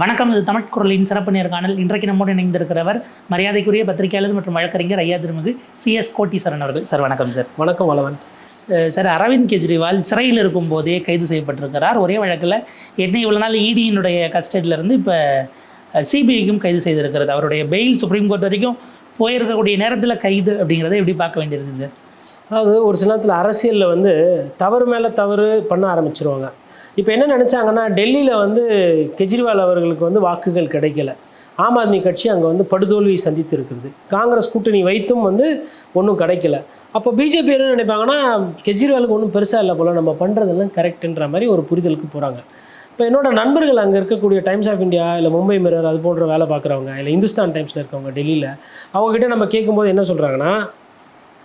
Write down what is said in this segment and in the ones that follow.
வணக்கம் இது தமிழ் குரலின் சிறப்பு நேர்காணல் இன்றைக்கு நம்மோடு இணைந்திருக்கிறவர் மரியாதைக்குரிய பத்திரிகையாளர் மற்றும் வழக்கறிஞர் ஐயா திருமிகு சிஎஸ் கோட்டீஸ்வரன் அவர்கள். சார் வணக்கம் சார். வணக்கம் வளவன். சார் அரவிந்த் கெஜ்ரிவால் சிறையில் இருக்கும் போதே கைது செய்யப்பட்டிருக்கிறார். ஒரே வழக்கில் என்ன இவ்வளோ நாள் இடியினுடைய கஸ்டடியிலேருந்து இப்போ சிபிஐக்கும் கைது செய்திருக்கிறது. அவருடைய பெயில் சுப்ரீம் கோர்ட் வரைக்கும் போயிருக்கக்கூடிய நேரத்தில் கைது அப்படிங்கிறத எப்படி பார்க்க வேண்டியிருக்கு சார்? அதாவது ஒரு சில நேரத்தில் அரசியலில் வந்து தவறு மேலே தவறு பண்ண ஆரம்பிச்சிருவாங்க. இப்போ என்ன நினச்சாங்கன்னா டெல்லியில் வந்து கெஜ்ரிவால் அவர்களுக்கு வந்து வாக்குகள் கிடைக்கல. ஆம் ஆத்மி கட்சி அங்கே வந்து படுதோல்வி சந்தித்து இருக்கிறது காங்கிரஸ் கூட்டணி வைத்தும் வந்து ஒன்றும் கிடைக்கல. அப்போ பிஜேபி என்ன நினைப்பாங்கன்னா கெஜ்ரிவாலுக்கு ஒன்றும் பெருசாக இல்லை போல் நம்ம பண்ணுறதெல்லாம் கரெக்டுன்ற மாதிரி ஒரு புரிதலுக்கு போகிறாங்க இப்போ என்னோட நண்பர்கள் அங்கே இருக்கக்கூடிய டைம்ஸ் ஆஃப் இந்தியா இல்லை மும்பை மிரர் அது போன்ற வேலை பார்க்குறவங்க இல்லை இந்துஸ்தான் டைம்ஸில் இருக்கவங்க டெல்லியில் அவங்ககிட்ட நம்ம கேட்கும்போது என்ன சொல்கிறாங்கன்னா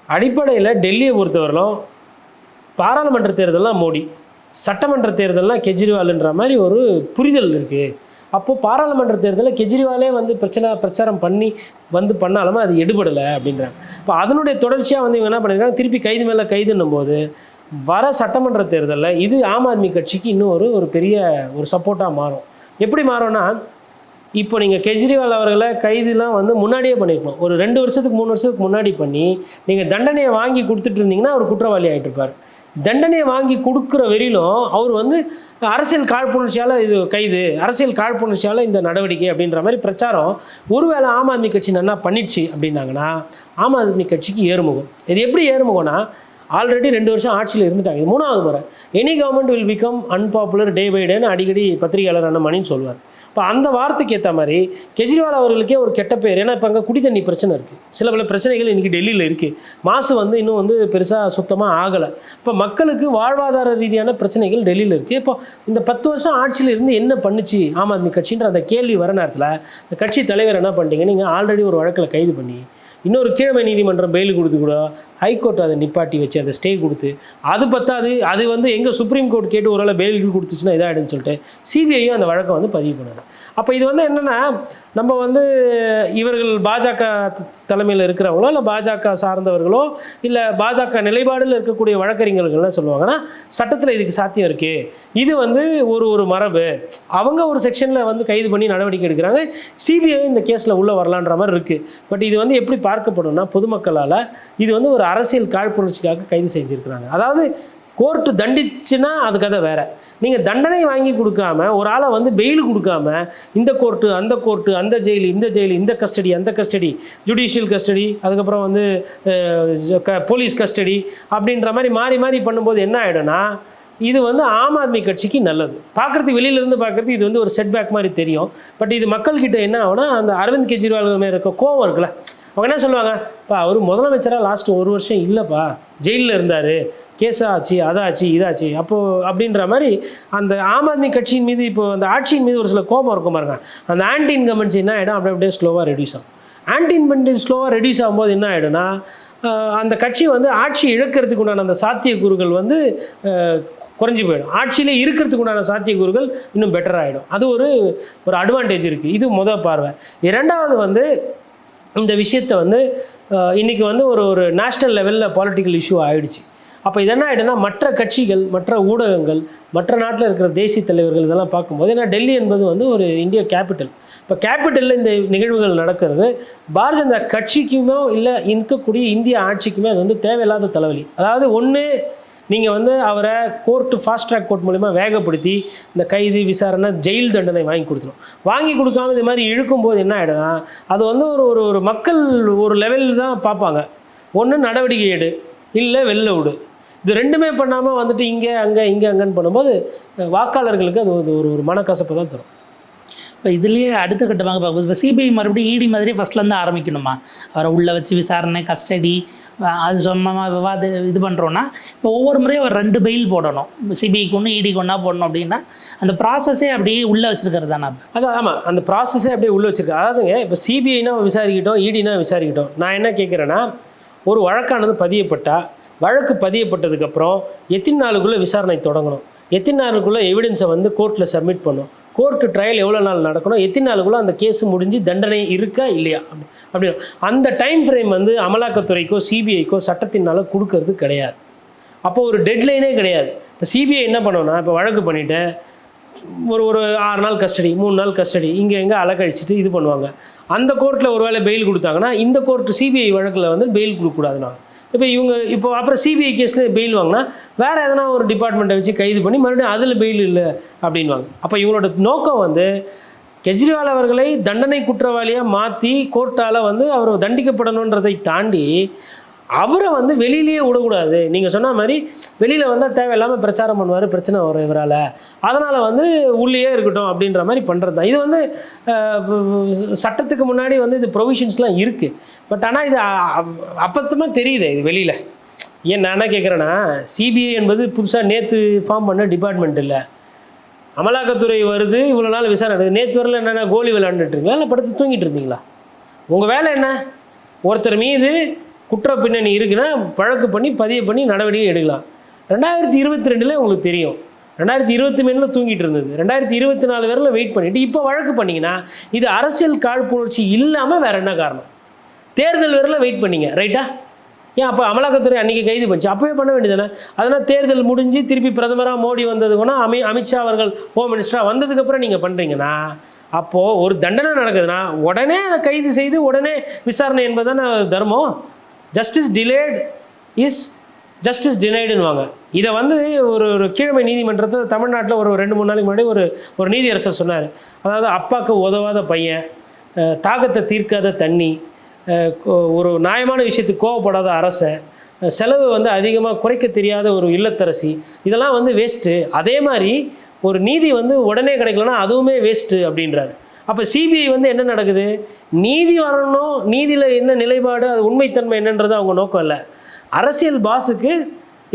அடிப்படையில் டெல்லியை பொறுத்தவரையிலும் பாராளுமன்ற தேர்தலாம் மோடி. சட்டமன்ற தேர்தல்லாம் கெஜ்ரிவால்ன்ற மாதிரி ஒரு புரிதல் இருக்குது அப்போது பாராளுமன்ற தேர்தலில் கெஜ்ரிவாலே வந்து பிரச்சனை பிரச்சாரம் பண்ணி வந்து பண்ணாலுமே அது எடுபடலை அப்படின்றாங்க. இப்போ அதனுடைய தொடர்ச்சியாக வந்து இவங்க என்ன பண்ணியிருக்காங்க திருப்பி கைது மேலே கைதுன்னும் போது வர சட்டமன்ற தேர்தலில் இது ஆம் ஆத்மி கட்சிக்கு இன்னும் ஒரு ஒரு பெரிய ஒரு சப்போர்ட்டாக மாறும். எப்படி மாறும்னா இப்போ நீங்கள் கெஜ்ரிவால் அவர்களை கைதுலாம் வந்து முன்னாடியே பண்ணியிருக்கணும் ஒரு ரெண்டு வருஷத்துக்கு மூணு வருஷத்துக்கு முன்னாடி பண்ணி நீங்கள் தண்டனையை வாங்கி கொடுத்துட்டு இருந்தீங்கன்னா அவர் குற்றவாளி ஆகிட்டு இருப்பார். தண்டனையை வாங்கி கொடுக்குற வரையிலும் அவர் வந்து அரசியல் காழ்ப்புணர்ச்சியால் இது கைது அரசியல் காழ்ப்புணர்ச்சியால் இந்த நடவடிக்கை அப்படின்ற மாதிரி பிரச்சாரம் ஒருவேளை ஆம் ஆத்மி கட்சி நல்லா பண்ணிடுச்சு அப்படின்னாங்கன்னா ஆம் ஆத்மி கட்சிக்கு ஏறுமுகம். இது எப்படி ஏறுமுகம்னா ஆல்ரெடி ரெண்டு வருஷம் ஆட்சியில் இருந்துட்டாங்க. இது மூணாவது முறை. Any government will become unpopular day by டேன்னு அடிக்கடி பத்திரிகையாளர் அண்ணமணின்னு சொல்லுவார் இப்போ அந்த வார்த்தைக்கு ஏற்ற மாதிரி கெஜ்ரிவால் அவர்களுக்கே ஒரு கெட்ட பேர். ஏன்னா இப்போ அங்கே குடி தண்ணி பிரச்சனை இருக்குது சில பல பிரச்சனைகள் இன்றைக்கி டெல்லியில் இருக்குது மாசு வந்து இன்னும் வந்து பெருசாக சுத்தமாக ஆகலை. இப்போ மக்களுக்கு வாழ்வாதார ரீதியான பிரச்சனைகள் டெல்லியில் இருக்குது இப்போ இந்த பத்து வருஷம் ஆட்சியில் இருந்து என்ன பண்ணுச்சு ஆம் ஆத்மி கட்சின்ற அந்த கேள்வி வர நேரத்தில் இந்த கட்சி தலைவர் என்ன பண்ணிட்டீங்க? நீங்கள் ஆல்ரெடி ஒரு வழக்கில் கைது பண்ணி இன்னொரு கீழமை நீதிமன்றம் பெயில் கொடுத்து கூட ஹைகோர்ட் அதை நிப்பாட்டி வச்சு அதை ஸ்டே கொடுத்து அது பத்தாது அது வந்து எங்கே சுப்ரீம் கோர்ட் கேட்டு ஒரு ஒருவேளை பெயில் கொடுத்துச்சுன்னா இதாகிடுன்னு சொல்லிட்டு சிபிஐயும் அந்த வழக்கை வந்து பதிவு பண்ணாங்க அப்போ இது வந்து என்னென்னா நம்ம வந்து இவர்கள் பாஜக தலைமையில் இருக்கிறவங்களோ இல்லை பாஜக சார்ந்தவர்களோ இல்லை பாஜக நிலைப்பாடில் இருக்கக்கூடிய வழக்கறிஞர்கள் என்ன சொல்லுவாங்கன்னா சட்டத்தில் இதுக்கு சாத்தியம் இருக்குது இது வந்து ஒரு ஒரு மரபு. அவங்க ஒரு செக்ஷனில் வந்து கைது பண்ணி நடவடிக்கை எடுக்கிறாங்க. சிபிஐ இந்த கேஸில் உள்ளே வரலான்ற மாதிரி இருக்குது பட் இது வந்து எப்படி பார்க்கப்படும்னா பொதுமக்களால் இது வந்து ஒரு அரசியல் காழ்ப்புணர்ச்சிக்காக கைது செஞ்சுருக்கிறாங்க. அதாவது கோர்ட்டு தண்டிச்சுன்னா அது கதை வேறு. நீங்கள் தண்டனை வாங்கி கொடுக்காம ஒரு ஆளை வந்து பெயில் கொடுக்காம இந்த கோர்ட்டு அந்த கோர்ட்டு அந்த ஜெயில் இந்த ஜெயில் இந்த கஸ்டடி அந்த கஸ்டடி ஜுடிஷியல் கஸ்டடி அதுக்கப்புறம் வந்து க போலீஸ் கஸ்டடி அப்படின்ற மாதிரி மாறி மாறி பண்ணும்போது என்ன ஆகிடும்னா இது வந்து ஆம் ஆத்மி கட்சிக்கு நல்லது. பார்க்குறதுக்கு வெளியிலேருந்து பார்க்குறதுக்கு இது வந்து ஒரு செட்பேக் மாதிரி தெரியும். பட் இது மக்கள்கிட்ட என்ன ஆகுனா அந்த அரவிந்த் கெஜ்ரிவால் இருக்க கோவம் இருக்குல்ல. அவங்க என்ன சொல்லுவாங்க? இப்போ அவர் முதலமைச்சராக லாஸ்ட் ஒரு வருஷம் இல்லைப்பா. ஜெயிலில் இருந்தார். கேஸ் ஆச்சு அதாச்சு இதாச்சு. அப்போது அப்படின்ற மாதிரி அந்த ஆம் ஆத்மி கட்சியின் மீது இப்போ அந்த ஆட்சியின் மீது ஒரு சில கோபம் இருக்கும் பாருங்க. அந்த ஆன்டி இன்கம்பன்சி என்ன ஆகிடும் அப்படியே அப்படியே ஸ்லோவாக ரெடியூஸ் ஆகும். ஆன்டி இன்கம்பன்சி ஸ்லோவாக ரெடியூஸ் ஆகும்போது என்ன ஆகிடும்னா அந்த கட்சி வந்து ஆட்சி இழக்கிறதுக்கு உண்டான அந்த சாத்தியக்கூறுகள் வந்து குறைஞ்சி போயிடும். ஆட்சியில் இருக்கிறதுக்கு உண்டான சாத்தியக்கூறுகள் இன்னும் பெட்டர் ஆகிடும் அது ஒரு ஒரு அட்வான்டேஜ் இருக்குது இது முதல் பார்வை. இரண்டாவது வந்து இந்த விஷயத்தை வந்து இன்றைக்கி இன்னைக்கு வந்து ஒரு ஒரு நேஷ்னல் லெவலில் பாலிட்டிக்கல் இஷ்யூ ஆகிடுச்சு அப்போ இது என்ன ஆகிடும்னா மற்ற கட்சிகள் மற்ற ஊடகங்கள் மற்ற நாட்டில் இருக்கிற தேசிய தலைவர்கள் இதெல்லாம் பார்க்கும்போது ஏன்னா டெல்லி என்பது வந்து ஒரு இந்திய கேபிட்டல் இப்போ கேபிட்டலில் இந்த நிகழ்வுகள் நடக்கிறது. பாரதிய ஜனதா கட்சிக்குமோ இல்லை இருக்கக்கூடிய இந்திய ஆட்சிக்குமே அது வந்து தேவையில்லாத தலைவலி. அதாவது ஒன்று நீங்கள் வந்து அவரை கோர்ட்டு ஃபாஸ்ட் ட்ராக் கோர்ட் மூலிமா வேகப்படுத்தி இந்த கைது விசாரணை ஜெயில் தண்டனை வாங்கி கொடுத்துரும். வாங்கி கொடுக்காம இது மாதிரி இழுக்கும்போது என்ன ஆகிடும்னா அது வந்து ஒரு ஒரு ஒரு மக்கள் ஒரு லெவலில் தான் பார்ப்பாங்க. ஒன்று நடவடிக்கை எடு இல்லை வெளில விடு. இது ரெண்டுமே பண்ணாமல் வந்துட்டு இங்கே அங்கே இங்கே அங்கேன்னு பண்ணும்போது வாக்காளர்களுக்கு அது ஒரு ஒரு ஒரு மனக்கசப்பை தான் தரும். இப்போ இதுலேயே அடுத்த கட்டமாக பார்க்கும்போது இப்போ சிபிஐ மறுபடியும் இடி மாதிரி ஃபஸ்ட்லேருந்து ஆரம்பிக்கணுமா? அவரை உள்ளே வச்சு விசாரணை கஸ்டடி அது சொந்தமாக விவாத இது பண்ணுறோன்னா இப்போ ஒவ்வொரு முறையும் அவர் ரெண்டு பெயில் போடணும். சிபிஐக்கு ஒன்று இடிக்கு ஒன்றா போடணும் அப்படின்னா அந்த ப்ராசஸே அப்படியே உள்ளே வச்சுருக்கிறது தானே அதான் ஆமாம் அந்த ப்ராசஸே அப்படியே உள்ளே வச்சிருக்கு. அதாவதுங்க இப்போ சிபிஐனா விசாரிக்கட்டும் இடினா விசாரிக்கட்டும். நான் என்ன கேட்குறேன்னா ஒரு வழக்கானது பதியப்பட்டா வழக்கு பதியப்பட்டதுக்கப்புறம் எத்தனை நாளுக்குள்ளே விசாரணை தொடங்கணும். எத்தனை நாளுக்குள்ளே எவிடன்ஸை வந்து கோர்ட்டில் சப்மிட் பண்ணும் கோர்ட்டு ட்ரையல் எவ்வளோ நாள் நடக்கணும்? எத்தனை நாளுக்குள்ளே அந்த கேஸ் முடிஞ்சு தண்டனை இருக்கா இல்லையா? அப்படி அப்படின்னு அந்த டைம் ஃப்ரேம் வந்து அமலாக்கத்துறைக்கோ சிபிஐக்கோ சட்டத்தினால கொடுக்கறது கிடையாது. அப்போ ஒரு டெட்லைனே கிடையாது. இப்போ சிபிஐ என்ன பண்ணோன்னா இப்போ வழக்கு பண்ணிவிட்டு ஒரு ஒரு ஆறு நாள் கஸ்டடி மூணு நாள் கஸ்டடி இங்கே எங்கே அலக்கழிச்சிட்டு இது பண்ணுவாங்க. அந்த கோர்ட்டில் ஒரு வேளை பெயில் கொடுத்தாங்கன்னா இந்த கோர்ட்டு சிபிஐ வழக்கில் வந்து பெயில் கொடுக்கக்கூடாதுன்னா இப்போ இவங்க இப்போ அப்புறம் சிபிஐ கேஸில் பெயில் வாங்கினா வேறு எதனா ஒரு டிபார்ட்மெண்ட்டை வச்சு கைது பண்ணி மறுபடியும் அதில் பெயில் இல்லை அப்படின்வாங்க அப்போ இவங்களோட நோக்கம் வந்து கெஜ்ரிவால் அவர்களை தண்டனை குற்றவாளியாக மாற்றி கோர்ட்டால் வந்து அவர் தண்டிக்கப்படணுன்றதை தாண்டி அவரை வந்து வெளியிலேயே விடக்கூடாது. நீங்கள் சொன்ன மாதிரி வெளியில் வந்தால் தேவையில்லாமல் பிரச்சாரம் பண்ணுவார் பிரச்சனை வரும் இவரால். அதனால் வந்து உள்ளேயே இருக்கட்டும் அப்படின்ற மாதிரி பண்ணுறது தான். இது வந்து சட்டத்துக்கு முன்னாடி வந்து இது ப்ரொவிஷன்ஸ்லாம் இருக்குது பட் ஆனால் இது அப்பத்தமாக தெரியுது இது வெளியில். ஏன் நான் என்ன கேட்குறேன்னா சிபிஐ என்பது புதுசாக நேற்று ஃபார்ம் பண்ண டிபார்ட்மெண்ட் இல்லை. அமலாக்கத்துறை வருது இவ்வளோ நாள் விசாரணை நடக்குது. நேற்று வரல என்னென்ன கோலி விளையாண்டுட்டுருங்களா இல்லை படுத்து தூங்கிட்டு இருந்தீங்களா? உங்கள் வேலை என்ன? ஒருத்தர் மீது குற்ற பின்னணி இருக்குன்னா வழக்கு பண்ணி பதிவு பண்ணி நடவடிக்கை எடுக்கலாம். ரெண்டாயிரத்தி இருபத்தி ரெண்டில் உங்களுக்கு தெரியும். ரெண்டாயிரத்தி இருபத்தி மூணில் தூங்கிட்டு இருந்தது. ரெண்டாயிரத்தி இருபத்தி நாலு வரையில் வெயிட் பண்ணிவிட்டு இப்போ வழக்கு பண்ணிங்கன்னா இது அரசியல் காழ்ப்புணர்ச்சி இல்லாமல் வேறு என்ன காரணம்? தேர்தல் வரையில் வெயிட் பண்ணீங்க ரைட்டா ஏன் அப்போ அமலாக்கத்துறை அன்றைக்கி கைது பண்ணிச்சு? அப்போவே பண்ண வேண்டியதானே அதனால் தேர்தல் முடிஞ்சு திருப்பி பிரதமராக மோடி வந்தது கூட அமி அமித்ஷா அவர்கள் ஹோம் மினிஸ்டராக வந்ததுக்கப்புறம் நீங்கள் பண்ணுறீங்கன்னா அப்போது ஒரு தண்டனை நடக்குதுன்னா உடனே அதை கைது செய்து உடனே விசாரணை என்பதுதானே தர்மம்? ஜஸ்டிஸ் டிலேட் இஸ் ஜஸ்டிஸ் டினைடுன்னுவாங்க இதை வந்து ஒரு ஒரு கீழமை நீதிமன்றத்தை தமிழ்நாட்டில் ஒரு ரெண்டு மூணு நாளைக்கு முன்னாடி ஒரு ஒரு நீதியரசர் சொன்னார். அதாவது அப்பாவுக்கு உதவாத பையன் தாகத்தை தீர்க்காத தண்ணி கோ- ஒரு நியாயமான விஷயத்துக்கு கோவப்படாத அரசை செலவு வந்து அதிகமாக குறைக்க தெரியாத ஒரு இல்லத்தரசி இதெல்லாம் வந்து வேஸ்ட்டு அதே மாதிரி ஒரு நீதி வந்து உடனே கிடைக்கலன்னா அதுவுமே வேஸ்ட்டு அப்படின்றாரு. அப்போ சிபிஐ வந்து என்ன நடக்குது? நீதி வரணும் நீதியில் என்ன நிலைப்பாடு அது உண்மைத்தன்மை என்னன்றது அவங்க நோக்கம் இல்லை. அரசியல் பாஸுக்கு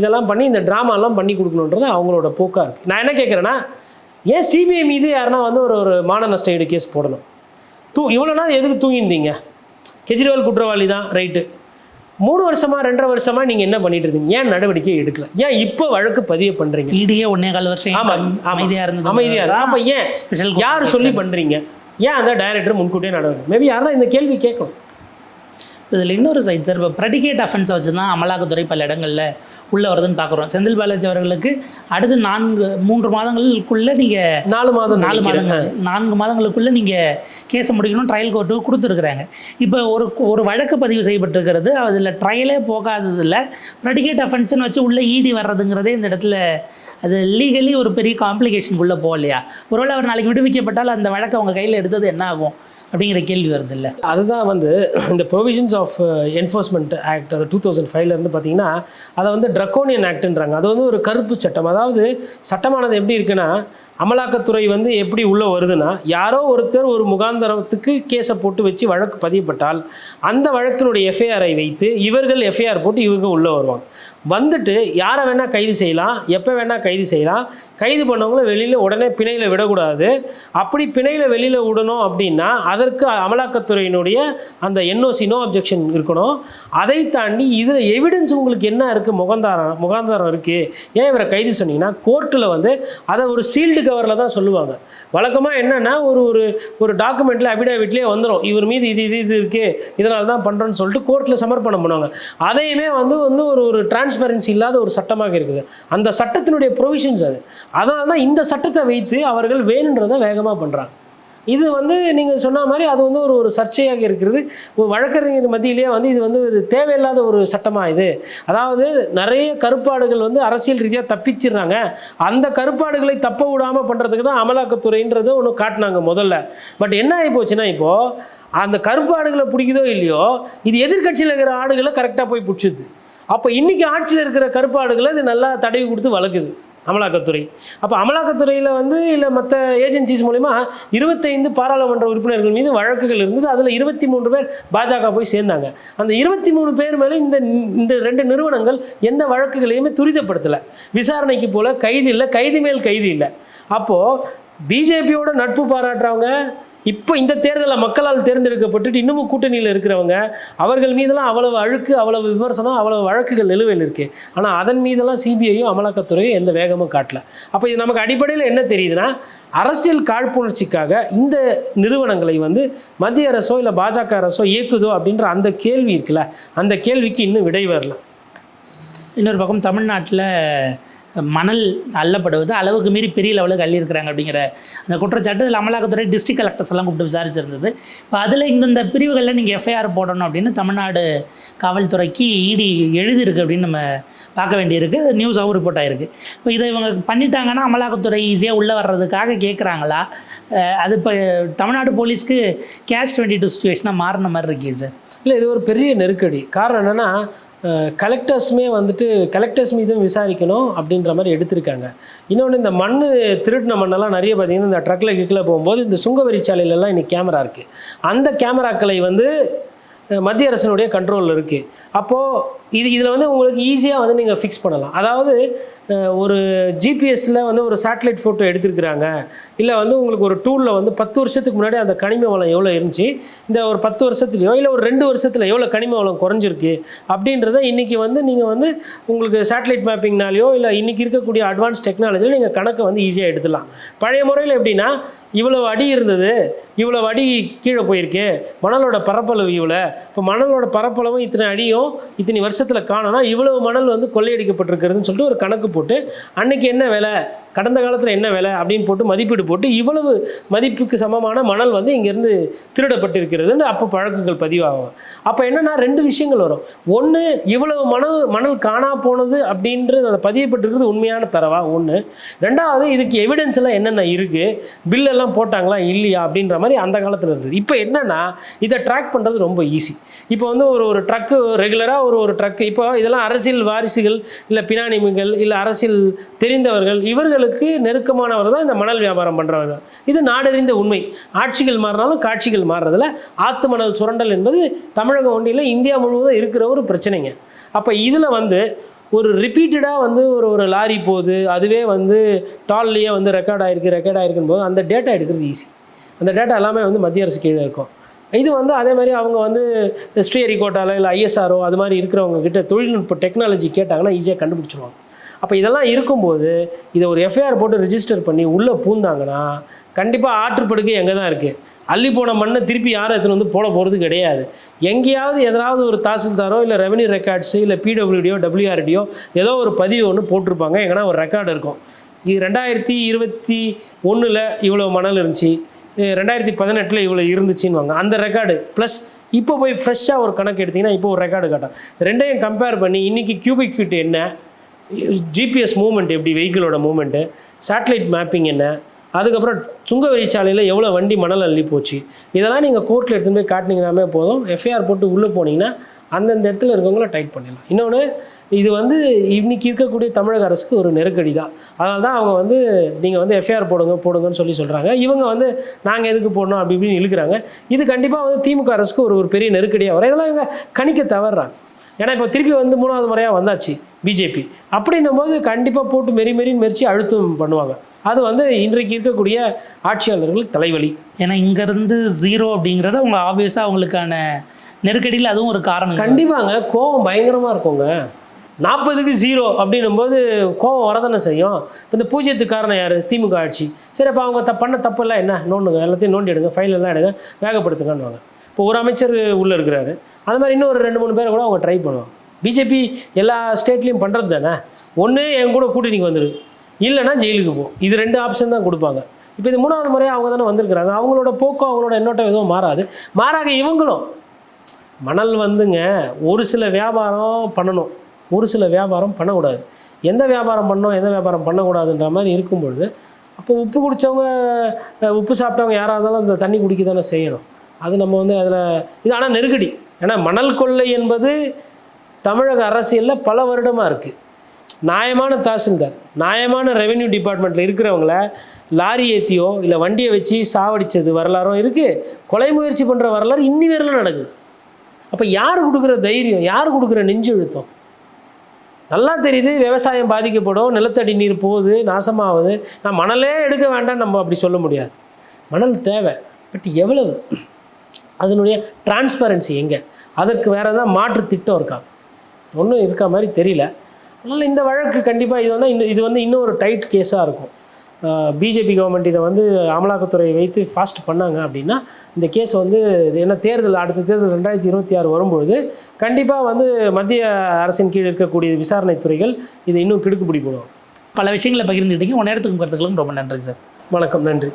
இதெல்லாம் பண்ணி இந்த ட்ராமாலாம் பண்ணி கொடுக்கணுன்றது அவங்களோட போக்காக இருக்குது நான் என்ன கேட்குறேன்னா ஏன் சிபிஐ மீது யாருன்னா வந்து ஒரு ஒரு மான நஷ்ட ஈடு கேஸ் போடணும்? தூ இவ்வளோ நாள் எதுக்கு தூங்கியிருந்தீங்க? கெஜ்ரிவால் குற்றவாளி தான் ரைட்டு. மூணு வருஷமா ரெண்டரை வருஷமா நீங்கள் என்ன பண்ணிட்டு இருந்தீங்க? ஏன் நடவடிக்கை எடுக்கல? ஏன் இப்போ வழக்கு பதிவு பண்ணுறீங்க ஈடியே ஒன்னே கால் வருஷம் ஆமா அமைதியா இருந்தது. அமைதியா இருக்கு அப்ப ஏன் ஸ்பெஷல் யார் சொல்லி பண்றீங்க? ஏன் அந்த டைரக்டர் முன்கூட்டியே நடவடிக்கை மேபி யாரும் இந்த கேள்வி கேட்கணும் இதில் இன்னொரு சைட் சார் இப்போ ப்ரெடிகேட் அஃபென்ஸை வச்சு தான் அமலாக்கத்துறை பல இடங்களில் உள்ளே வருதுன்னு பார்க்குறோம் செந்தில் பாலாஜி அவர்களுக்கு அடுத்து நான்கு மூன்று மாதங்களுக்குள்ளே நீங்கள் நாலு மாதம் நாலு. மாதங்கள் நான்கு மாதங்களுக்குள்ளே நீங்கள் கேஸை முடிக்கணும் ட்ரையல் கோர்ட்டுக்கு கொடுத்துருக்குறாங்க. இப்போ ஒரு ஒரு வழக்கு பதிவு செய்யப்பட்டிருக்கிறது. அதில் ட்ரையலே போகாததில் ப்ரெடிகேட் அஃபென்ஸ்னு வச்சு உள்ளே ஈடி வர்றதுங்கிறதே இந்த இடத்துல அது லீகலி ஒரு பெரிய காம்ப்ளிகேஷனுக்குள்ளே போகலையா? ஒருவேளை அவர் நாளைக்கு விடுவிக்கப்பட்டால் அந்த வழக்கை அவங்க கையில் எடுத்தது என்ன ஆகும்? அப்படிங்கிற கேள்வி வருது இல்லை. அதுதான் வந்து இந்த ப்ரொவிஷன்ஸ் ஆஃப் என்ஃபோர்ஸ்மெண்ட் ஆக்ட் அது டூ தௌசண்ட் ஃபைவ்லேருந்து பார்த்தீங்கன்னா அதை வந்து ட்ரக்கோனியன் ஆக்ட்ன்றாங்க அது வந்து ஒரு கருப்பு சட்டம். அதாவது சட்டமானது எப்படி இருக்குன்னா அமலாக்கத்துறை வந்து எப்படி உள்ளே வருதுன்னா யாரோ ஒருத்தர் ஒரு முகாந்தரத்துக்கு கேஸை போட்டு வச்சு வழக்கு பதியப்பட்டால் அந்த வழக்கினுடைய எஃப்ஐஆரை வைத்து இவர்கள் எஃப்ஐஆர் போட்டு இவங்க உள்ளே வருவாங்க. வந்துட்டு யாரை வேணால் கைது செய்யலாம் எப்போ வேணால் கைது செய்யலாம். கைது பண்ணவங்கள வெளியில் உடனே பிணையில் விடக்கூடாது. அப்படி பிணையில் வெளியில் விடணும் அப்படின்னா அதற்கு அமலாக்கத்துறையினுடைய அந்த என்ஓசி நோ அப்ஜெக்ஷன் இருக்கணும். அதை தாண்டி இதில் எவிடன்ஸ் உங்களுக்கு என்ன இருக்குது முகாந்தாரம் முகாந்தாரம் இருக்குது ஏன் இவரை கைது சொன்னீங்கன்னா கோர்ட்டில் வந்து அதை ஒரு சீல்டு கவரில் தான் சொல்லுவாங்க. வழக்கமாக என்னென்னா ஒரு ஒரு ஒரு டாக்குமெண்ட்டில் அஃபிடேவிட்லேயே வந்துடும் இவர் மீது இது இது இது இருக்குது இதனால தான் பண்ணுறோன்னு சொல்லிட்டு கோர்ட்டில் சமர்ப்பணம் பண்ணுவாங்க. அதையுமே வந்து வந்து ஒரு ஒரு டிரான்ஸ்பரன்சி இல்லாத ஒரு சட்டமாக இருக்குது. அந்த சட்டத்தினுடைய ப்ரொவிஷன்ஸ் அது. அதனால தான் இந்த சட்டத்தை வைத்து அவர்கள் வேணுன்றதை வேகமாக பண்ணுறாங்க இது வந்து நீங்கள் சொன்ன மாதிரி அது வந்து ஒரு ஒரு சர்ச்சையாக இருக்கிறது. வழக்கறிஞர் மத்தியிலேயே வந்து இது வந்து ஒரு தேவையில்லாத ஒரு சட்டமாக இது. அதாவது நிறைய கருப்பாடுகள் வந்து அரசியல் ரீதியாக தப்பிச்சிடுறாங்க. அந்த கருப்பாடுகளை தப்ப விடாமல் பண்ணுறதுக்கு தான் அமலாக்கத்துறைன்றது ஒன்று காட்டினாங்க முதல்ல. பட் என்ன ஆகி போச்சுன்னா இப்போது அந்த கருப்பாடுகளை பிடிக்குதோ இல்லையோ இது எதிர்க்கட்சியில் இருக்கிற ஆடுகளை கரெக்டாக போய் பிடிச்சிது. அப்போ இன்றைக்கி ஆட்சியில் இருக்கிற கருப்பாடுகளை இது நல்லா தடவி கொடுத்து வளர்க்குது. அமலாக்கத்துறை. அப்போ அமலாக்கத்துறையில் வந்து இல்லை மற்ற ஏஜென்சிஸ் மூலிமா இருபத்தைந்து பாராளுமன்ற உறுப்பினர்கள் மீது வழக்குகள் இருந்தது. அதில் இருபத்தி மூன்று பேர் பாஜக போய் சேர்ந்தாங்க. அந்த இருபத்தி மூணு பேர் மேலே இந்த இந்த ரெண்டு நிறுவனங்கள் எந்த வழக்குகளையுமே துரிதப்படுத்தலை. விசாரணைக்கு போல கைது இல்லை கைது மேல் கைது இல்லை. அப்போது பிஜேபியோட நட்பு பாராட்டுறவங்க இப்போ இந்த தேர்தலில் மக்களால் தேர்ந்தெடுக்கப்பட்டுட்டு இன்னமும் கூட்டணியில் இருக்கிறவங்க அவர்கள் மீதெல்லாம் அவ்வளவு அழுக்கு அவ்வளவு விமர்சனம் அவ்வளவு வழக்குகள் நிலுவையில் இருக்குது ஆனால் அதன் மீதெல்லாம் சிபிஐயும் அமலாக்கத்துறையும் எந்த வேகமும் காட்டல. அப்போ இது நமக்கு அடிப்படையில் என்ன தெரியுதுன்னா அரசியல் காழ்ப்புணர்ச்சிக்காக இந்த நிறுவனங்களை வந்து மத்திய அரசோ இல்லை பாஜக அரசோ இயக்குதோ அப்படின்ற அந்த கேள்வி இருக்குல்ல அந்த கேள்விக்கு இன்னும் விடை வரல. இன்னொரு பக்கம் தமிழ்நாட்டில் மணல் அள்ளப்படுவது அளவுக்கு மீறி பெரிய லெவலுக்கு அள்ளியிருக்கிறாங்க அப்படிங்கிற அந்த குற்றச்சாட்டு இதில் அமலாக்கத்துறை டிஸ்ட்ரிக்ட் கலெக்டர்ஸ் எல்லாம் கூப்பிட்டு விசாரிச்சிருந்தது. இப்போ அதில் இந்தந்த பிரிவுகளில் நீங்கள் எஃப்ஐஆர் போடணும் அப்படின்னு தமிழ்நாடு காவல்துறைக்கு இடி எழுதியிருக்கு அப்படின்னு நம்ம பார்க்க வேண்டியிருக்கு. நியூஸாகவும் ரிப்போர்ட் ஆகிருக்கு இப்போ இதை இவங்க பண்ணிட்டாங்கன்னா அமலாக்கத்துறை ஈஸியாக உள்ளே வர்றதுக்காக கேட்குறாங்களா அது இப்போ தமிழ்நாடு போலீஸ்க்கு கேஷ் டுவெண்ட்டி டூ சுச்சுவேஷனாக மாறின மாதிரி இருக்கே சார் இல்லை இது ஒரு பெரிய நெருக்கடி. காரணம் என்னென்னா கலெக்டர்ஸுமே வந்துட்டு கலெக்டர்ஸ் மீதும் விசாரிக்கணும் அப்படின்ற மாதிரி எடுத்திருக்காங்க. இன்னொன்று இந்த மண் திருடின மண்ணெல்லாம் நிறைய பார்த்தீங்கன்னா இந்த ட்ரக்கில் கிக்கில் போகும்போது இந்த சுங்கவரிச்சாலையிலலாம் இன்றைக்கி கேமரா இருக்குது அந்த கேமராக்களை வந்து மத்திய அரசினுடைய கண்ட்ரோலில் இருக்குது அப்போது இது இதில் வந்து உங்களுக்கு ஈஸியாக வந்து நீங்கள் ஃபிக்ஸ் பண்ணலாம். அதாவது ஒரு ஜிபிஎஸ்சில் வந்து ஒரு சேட்டலைட் ஃபோட்டோ எடுத்திருக்கிறாங்க. இல்லை வந்து உங்களுக்கு ஒரு டூலில் வந்து பத்து வருஷத்துக்கு முன்னாடி அந்த கனிம வளம் எவ்வளோ இருந்துச்சு? இந்த ஒரு பத்து வருஷத்துலையோ இல்லை ஒரு ரெண்டு வருஷத்தில் எவ்வளோ கனிம வளம் குறைஞ்சிருக்கு? அப்படின்றத இன்றைக்கி வந்து நீங்கள் வந்து உங்களுக்கு சேட்டலைட் மேப்பிங்னாலேயோ இல்லை இன்றைக்கி இருக்கக்கூடிய அட்வான்ஸ் டெக்னாலஜியில் நீங்கள் கணக்கை வந்து ஈஸியாக எடுத்துடலாம் பழைய முறையில் எப்படின்னா இவ்வளோ அடி இருந்தது இவ்வளோ அடி கீழே போயிருக்கு. மணலோட பரப்பளவு இவ்வளோ இப்போ மணலோட பரப்பளவும் இத்தனை அடியும் இத்தனை வருஷம் வருஷத்தில் காணோம்னா இவ்வளவு மணல் வந்து கொள்ளையடிக்கப்பட்டிருக்கிறதுன்னு சொல்லிட்டு ஒரு கணக்கு போட்டு அன்னைக்கு என்ன விலை? கடந்த காலத்தில் என்ன விலை அப்படின்னு போட்டு மதிப்பீடு போட்டு இவ்வளவு மதிப்புக்கு சமமான மணல் வந்து இங்கேருந்து திருடப்பட்டிருக்கிறதுன்னு அப்போ பழக்குகள் பதிவாகும். அப்போ என்னென்னா ரெண்டு விஷயங்கள் வரும். ஒன்று இவ்வளவு மணல் மணல் காணா போனது அப்படின்றது அதை பதியப்பட்டிருக்கிறது உண்மையான தரவா? ஒன்று ரெண்டாவது இதுக்கு எவிடன்ஸ் எல்லாம் என்னென்ன இருக்குது பில்லெல்லாம் போட்டாங்களா? இல்லையா? அப்படின்ற மாதிரி அந்த காலத்தில் இருந்தது. இப்போ என்னென்னா இதை ட்ராக் பண்ணுறது ரொம்ப ஈஸி இப்போ வந்து ஒரு ஒரு ட்ரக்கு ரெகுலராக ஒரு ஒரு ட்ரக்கு இப்போ இதெல்லாம் அரசியல் வாரிசுகள் இல்லை பினானிமிகள் இல்லை அரசியல் தெரிந்தவர்கள் இவர்கள் இவர்களுக்கு நெருக்கமானவர் தான் இந்த மணல் வியாபாரம் பண்ணுறவர் இது நாடறிந்த உண்மை. ஆட்சிகள் மாறினாலும் காட்சிகள் மாறுறதில் ஆத்து மணல் சுரண்டல் என்பது தமிழகம் ஒன்றியில் இந்தியா முழுவதும் இருக்கிற ஒரு பிரச்சனைங்க. அப்போ இதில் வந்து ஒரு ரிப்பீட்டடாக வந்து ஒரு ஒரு லாரி போகுது. அதுவே வந்து டால்லையே வந்து ரெக்கார்ட் ஆகிருக்கு ரெக்கார்ட் ஆகிருக்குன்னு போது அந்த டேட்டா எடுக்கிறது ஈஸி அந்த டேட்டா எல்லாமே வந்து மத்திய அரசு கீழே இருக்கும். இது வந்து அதே மாதிரி அவங்க வந்து ஸ்ரீஹரிகோட்டாவில் இல்லை ஐஎஸ்ஆர்ஓ அது மாதிரி இருக்கிறவங்க கிட்ட தொழில்நுட்ப டெக்னாலஜி கேட்டாங்கன்னா ஈஸியாக கண்டுபிடிச்சிருவாங்க. அப்போ இதெல்லாம் இருக்கும்போது இதை ஒரு எஃப்ஐஆர் போட்டு ரிஜிஸ்டர் பண்ணி உள்ளே பூந்தாங்கன்னா கண்டிப்பாக ஆற்றுப்படுக்கை எங்கே தான் இருக்குது அள்ளி போன மண்ணை திருப்பி யாரும் எடுத்துன்னு வந்து போட போகிறது கிடையாது. எங்கேயாவது எதாவது ஒரு தாசில்தாரோ இல்லை ரெவன்யூ ரெக்கார்ட்ஸு இல்லை பிடபிள்யூடியோ டபிள்யூஆர்டியோ ஏதோ ஒரு பதிவு ஒன்று போட்டிருப்பாங்க. எங்கன்னா ஒரு ரெக்கார்டு இருக்கும். இது ரெண்டாயிரத்தி இருபத்தி ஒன்றில் இவ்வளோ மணல் இருந்துச்சு. ரெண்டாயிரத்தி பதினெட்டில் இவ்வளோ இருந்துச்சுன்னுவாங்க அந்த ரெக்கார்டு ப்ளஸ் இப்போ போய் ஃப்ரெஷ்ஷாக ஒரு கணக்கு எடுத்திங்கன்னா இப்போ ஒரு ரெக்கார்டு காட்டும். ரெண்டையும் கம்பேர் பண்ணி இன்றைக்கி கியூபிக் ஃபீட் என்ன? ஜிபிஎஸ் மூமெண்ட் எப்படி வெஹிக்கிளோட மூமெண்ட்டு சேட்டலைட் மேப்பிங் என்ன அதுக்கப்புறம் சுங்க வழிச்சாலையில் எவ்வளோ வண்டி மணல் அள்ளி போச்சு இதெல்லாம் நீங்கள் கோர்ட்டில் எடுத்துகிட்டு போய் காட்டினீங்கனாமே போதும். எஃப்ஐஆர் போட்டு உள்ளே போனீங்கன்னா அந்தந்த இடத்துல இருக்கவங்கள டைட் பண்ணிடலாம். இன்னொன்று இது வந்து இன்றைக்கி இருக்கக்கூடிய தமிழக அரசுக்கு ஒரு நெருக்கடி தான். அதனால தான் அவங்க வந்து நீங்கள் வந்து எஃப்ஐஆர் போடுங்க போடுங்கன்னு சொல்லி சொல்கிறாங்க இவங்க வந்து நாங்கள் எதுக்கு போடணும் அப்படி இப்படின்னு இழுக்கிறாங்க. இது கண்டிப்பாக வந்து திமுக அரசுக்கு ஒரு ஒரு பெரிய நெருக்கடியாக வரும். இதெல்லாம் இவங்க கணிக்க தவறுறாங்க. ஏன்னா இப்போ திருப்பி வந்து மூணாவது முறையாக வந்தாச்சு பிஜேபி அப்படின்னும் போது கண்டிப்பாக போட்டு மெரி மெரின்னு மெரிச்சு அழுத்தம் பண்ணுவாங்க. அது வந்து இன்றைக்கு இருக்கக்கூடிய ஆட்சியாளர்களுக்கு தலைவலி. ஏன்னா இங்கேருந்து ஜீரோ அப்படிங்கிறது அவங்க ஆப்வியஸாக அவங்களுக்கான நெருக்கடியில் அதுவும் ஒரு காரணம் கண்டிப்பாங்க. கோவம் பயங்கரமாக இருக்குங்க. நாற்பதுக்கு ஜீரோ அப்படின்னும் போது கோவம் வரதானே செய்யும்? இப்போ இந்த பூஜ்ஜியத்துக்கு காரணம் யார்? திமுக ஆட்சி. சரி அப்போ அவங்க த பண்ண தப்பெல்லாம் என்ன? நோண்டுங்க. எல்லாத்தையும் நோண்டி எடுங்க ஃபைல் எல்லாம் எடுங்க. வேகப்படுத்துங்கன்னுவாங்க. இப்போ ஒரு அமைச்சர் உள்ளே இருக்கிறாரு. அது மாதிரி இன்னும் ஒரு ரெண்டு மூணு பேரை கூட அவங்க ட்ரை பண்ணுவாங்க. பிஜேபி எல்லா ஸ்டேட்லேயும் பண்ணுறது தானே? ஒன்று என் கூட கூட்டணிக்கு வந்துடு இல்லைன்னா ஜெயிலுக்கு போ. இது ரெண்டு ஆப்ஷன் தான் கொடுப்பாங்க. இப்போ இது மூணாவது முறையாக அவங்க தானே வந்திருக்கிறாங்க. அவங்களோட போக்கம் அவங்களோட எண்ணோட்டம் எதுவும் மாறாது. மாறாக இவங்களும். மணல் வந்துங்க ஒரு சில வியாபாரம் பண்ணணும். ஒரு சில வியாபாரம் பண்ணக்கூடாது. எந்த வியாபாரம் பண்ணோம் எந்த வியாபாரம் பண்ணக்கூடாதுன்ற மாதிரி இருக்கும் பொழுது அப்போ உப்பு குடித்தவங்க உப்பு சாப்பிட்டவங்க யாராக இருந்தாலும் அந்த தண்ணி குடிக்க தானே செய்யணும். அது நம்ம வந்து அதில் இது ஆனால் நெருக்கடி. ஏன்னா மணல் கொள்ளை என்பது தமிழக அரசியலில் பல வருடமாக இருக்குது நியாயமான தாசில்தார் நியாயமான ரெவென்யூ டிபார்ட்மெண்ட்டில் இருக்கிறவங்கள லாரி ஏற்றியோ இல்லை வண்டியை வச்சு சாவடித்தது வரலாறும் இருக்குது கொலை முயற்சி பண்ணுற வரலாறு இன்னி வரையிலும் நடக்குது. அப்போ யார் கொடுக்குற தைரியம் யார் கொடுக்குற நெஞ்சழுத்தம்? நல்லா தெரியுது விவசாயம் பாதிக்கப்படும் நிலத்தடி நீர் போகுது நாசமாகுது. நான் மணலே எடுக்க வேண்டாம் நம்ம அப்படி சொல்ல முடியாது. மணல் தேவை பட் எவ்வளவு? அதனுடைய டிரான்ஸ்பரன்சி எங்கே? அதற்கு வேறு எதாவது மாற்று திட்டம் இருக்கா? ஒன்றும் இருக்க மாதிரி தெரியல. அதனால் இந்த வழக்கு கண்டிப்பாக இது வந்து இன்னும் இது வந்து இன்னும் ஒரு டைட் கேஸாக இருக்கும். பிஜேபி கவர்மெண்ட் இதை வந்து அமலாக்கத்துறையை வைத்து ஃபாஸ்ட் பண்ணாங்க அப்படின்னா இந்த கேஸ் வந்து இது என்ன தேர்தல் அடுத்த தேர்தல் ரெண்டாயிரத்தி இருபத்தி ஆறு வரும்பொழுது கண்டிப்பாக வந்து மத்திய அரசின் கீழ் இருக்கக்கூடிய விசாரணை துறைகள் இதை இன்னும் கிடுக்குப்பிடி போடுவாங்க. பல விஷயங்களை பகிர்ந்துக்கிட்டீங்க உன் நேரத்துக்கும் கருத்துக்களும் ரொம்ப நன்றி சார். வணக்கம் நன்றி.